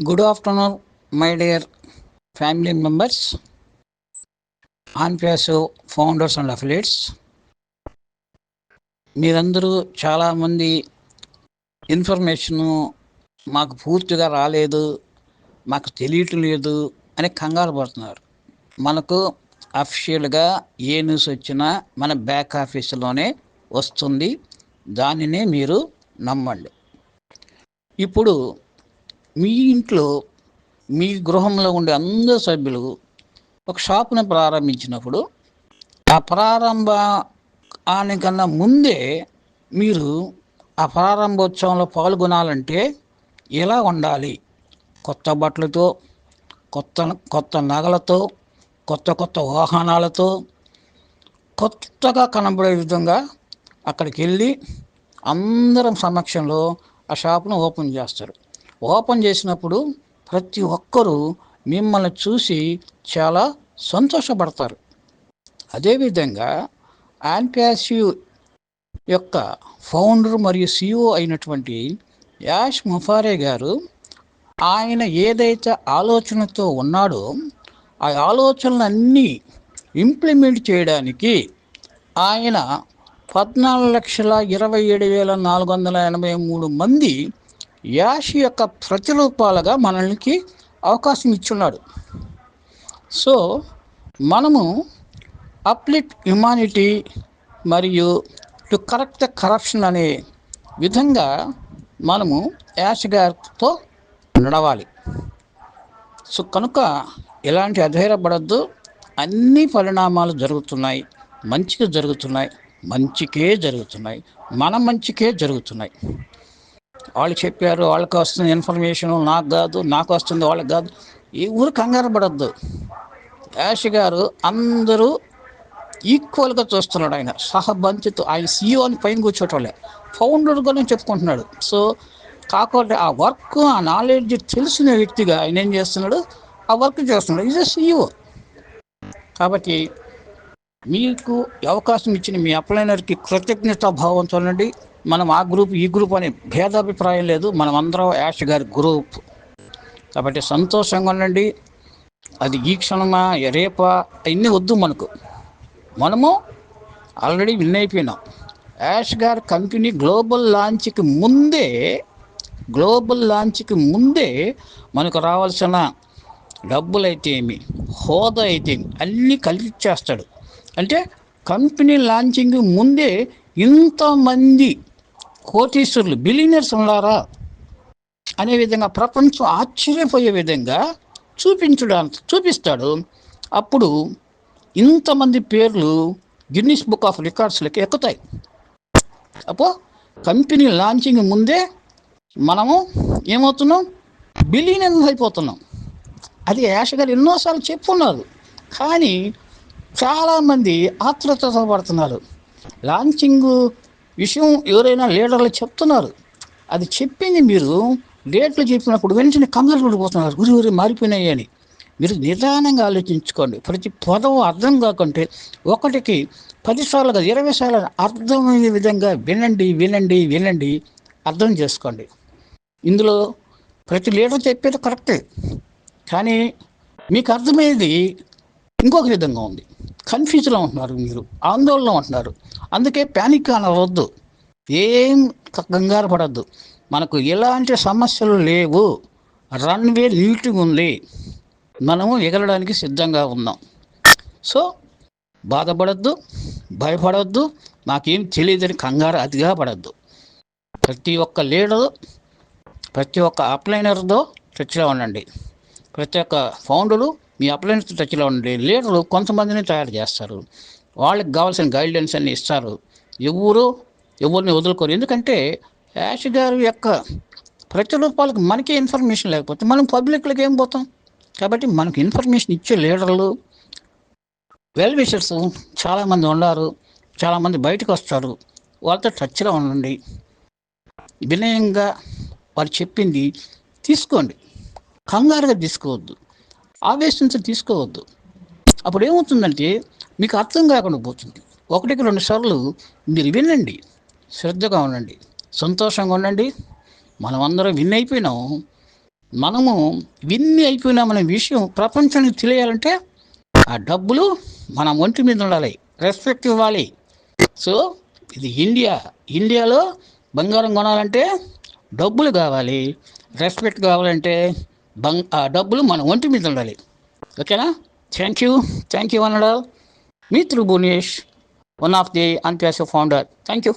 Good afternoon my dear family members ఆన్ప్యాసు founders and affiliates మీరందరూ చాలామంది information మాకు పూర్తిగా రాలేదు మాకు తెలియటం లేదు అని కంగారు పడుతున్నారు. మనకు అఫిషియల్గా ఏ న్యూస్ వచ్చినా మన బ్యాక్ ఆఫీసులోనే వస్తుంది. దానినే మీరు నమ్మండి. ఇప్పుడు మీ ఇంట్లో మీ గృహంలో ఉండే అందరు సభ్యులు ఒక షాప్ను ప్రారంభించినప్పుడు ఆ ప్రారంభ ప్రారంభానికన్నా ముందే మీరు ఆ ప్రారంభోత్సవంలో పాల్గొనాలంటే ఎలా ఉండాలి? కొత్త బట్టలతో కొత్త కొత్త నగలతో కొత్త కొత్త వాహనాలతో కొత్తగా కనబడే విధంగా అక్కడికి వెళ్ళి అందరం సమక్షంలో ఆ షాపును ఓపెన్ చేస్తారు. ఓపెన్ చేసినప్పుడు ప్రతి ఒక్కరూ మిమ్మల్ని చూసి చాలా సంతోషపడతారు. అదేవిధంగా ఆన్పాసివ్ యొక్క ఫౌండర్ మరియు సిఇఓ అయినటువంటి యాష్ ముఫారే గారు ఆయన ఏదైతే ఆలోచనతో ఉన్నాడో ఆ ఆలోచనలన్నీ ఇంప్లిమెంట్ చేయడానికి ఆయన పద్నాలుగు లక్షల ఇరవై ఏడు వేల నాలుగు వందల ఎనభై మూడు మంది యాష్ యొక్క ప్రతిరూపాలుగా మనల్ని అవకాశం ఇచ్చున్నాడు. సో మనము అప్లిట్ హ్యుమానిటీ మరియు టు కరెక్ట్ ద కరప్షన్ అనే విధంగా మనము యాష్ గారితో నడవాలి. సో కనుక ఎలాంటి అధైర్యపడద్దు. అన్ని పరిణామాలు జరుగుతున్నాయి. మంచిగా జరుగుతున్నాయి. మంచికే జరుగుతున్నాయి. మన మంచికే జరుగుతున్నాయి. వాళ్ళు చెప్పారు వాళ్ళకి వస్తుంది ఇన్ఫర్మేషన్ నాకు కాదు నాకు వస్తుంది వాళ్ళకి కాదు. ఈ ఊరు కంగారు పడద్దు. యాష్ గారు అందరూ ఈక్వల్గా చూస్తున్నాడు ఆయన. సహబంతితో ఆయన సీఈఓ అని పైన కూర్చోటోళ్ళే. ఫౌండర్ కూడా చెప్పుకుంటున్నాడు. సో కాకపోతే ఆ వర్క్ ఆ నాలెడ్జ్ తెలిసిన వ్యక్తిగా ఆయన ఏం చేస్తున్నాడు? ఆ వర్క్ చేస్తున్నాడు. ఈజ్ సీఈఓ కాబట్టి మీకు అవకాశం ఇచ్చిన మీ అప్లైనర్కి కృతజ్ఞతా భావం చూడండి మనం ఆ గ్రూప్ ఈ గ్రూప్ అనే భేదాభిప్రాయం లేదు. మనం అందరం యాష్ గారి గ్రూప్. కాబట్టి సంతోషంగా ఉండండి. అది ఈ క్షణమా రేపా అవన్నీ వద్దు మనకు. మనము ఆల్రెడీ విన్ అయిపోయినాం. యాష్ గారి కంపెనీ గ్లోబల్ లాంచ్కి ముందే గ్లోబల్ లాంచ్కి ముందే మనకు రావాల్సిన డబ్బులు అయితే ఏమి హోదా అయితే ఏమి అన్నీ కలిగిచ్చేస్తాడు అంటే కంపెనీ లాంచింగ్ ముందే ఇంతమంది కోటీశ్వరులు బిలీనియర్స్ ఉన్నారా? అనే విధంగా ప్రపంచం ఆశ్చర్యపోయే విధంగా చూపించడానికి చూపిస్తాడు. అప్పుడు ఇంతమంది పేర్లు గిన్నిస్ బుక్ ఆఫ్ రికార్డ్స్లకి ఎక్కుతాయి. అపో కంపెనీ లాంచింగ్ ముందే మనము ఏమవుతున్నాం? బిలీనియర్స్ అయిపోతున్నాం. అది యాష గారు ఎన్నోసార్లు చెప్పున్నారు. కానీ చాలామంది ఆత్రుతతో పడుతున్నారు. లాంచింగ్ విషయం ఎవరైనా లీడర్లు చెప్తున్నారు. అది చెప్పింది మీరు డేట్లు చెప్పినప్పుడు వెంటనే కంగారు పడిపోతున్నారు. గురి గురి మారిపోయినాయి అని. మీరు నిదానంగా ఆలోచించుకోండి. ప్రతి పదం అర్థం కాకుంటే ఒకటికి పదిసార్లు కాదు ఇరవై సార్లు అర్థమయ్యే విధంగా వినండి వినండి వినండి అర్థం చేసుకోండి. ఇందులో ప్రతి లీడర్ చెప్పేది కరెక్టే. కానీ మీకు అర్థమయ్యేది ఇంకొక విధంగా ఉంది. కన్ఫ్యూజ్లో ఉంటున్నారు మీరు ఆందోళన ఉంటున్నారు. అందుకే ప్యానిక్ అనవద్దు ఏం కంగారు పడద్దు. మనకు ఎలాంటి సమస్యలు లేవు. రన్వే నీట్గా ఉంది. మనము ఎగరడానికి సిద్ధంగా ఉన్నాం. సో బాధపడద్దు భయపడద్దు నాకేం తెలియదని కంగారు అతిగా పడద్దు. ప్రతి ఒక్క లీడరు ప్రతి ఒక్క అప్లైనర్తో టచ్లో ఉండండి. ప్రతి ఒక్క ఫౌండరు మీ అప్లైనర్తో టచ్లో ఉండండి. లీడర్లు కొంతమందిని తయారు చేస్తారు. వాళ్ళకి కావాల్సిన గైడ్లైన్స్ అన్ని ఇస్తారు. ఎవరు ఎవరిని వదులుకోరు. ఎందుకంటే యాష్ గారి యొక్క ప్రతిరూపాలకు మనకే ఇన్ఫర్మేషన్ లేకపోతే మనం పబ్లిక్లోకి ఏం పోతాం? కాబట్టి మనకు ఇన్ఫర్మేషన్ ఇచ్చే లీడర్లు వెల్ విషర్స్ చాలామంది ఉన్నారు. చాలామంది బయటకు వస్తారు. వాళ్ళతో టచ్లో ఉండండి. వినయంగా వారు చెప్పింది తీసుకోండి. కంగారుగా తీసుకోవద్దు. ఆవేశించి తీసుకోవద్దు. అప్పుడు ఏమవుతుందంటే మీకు అర్థం కాకుండా పోతుంది. ఒకటికి రెండు సార్లు మీరు వినండి. శ్రద్ధగా ఉండండి. సంతోషంగా ఉండండి. మనమందరం విన్ అయిపోయినాం. మనము విన్ని అయిపోయినామనే విషయం ప్రపంచానికి తెలియాలంటే ఆ డబ్బులు మన ఒంటి మీద ఉండాలి. రెస్పెక్ట్ ఇవ్వాలి. సో ఇది ఇండియా. ఇండియాలో బంగారం కొనాలంటే డబ్బులు కావాలి. రెస్పెక్ట్ కావాలంటే బంగ్ ఆ డబ్బులు మన ఒంటి మీద ఉండాలి. ఓకేనా? Thank you. థ్యాంక్ యూ అనడాల్ Mitru Bunesh, one of the NPSO founders. Thank you.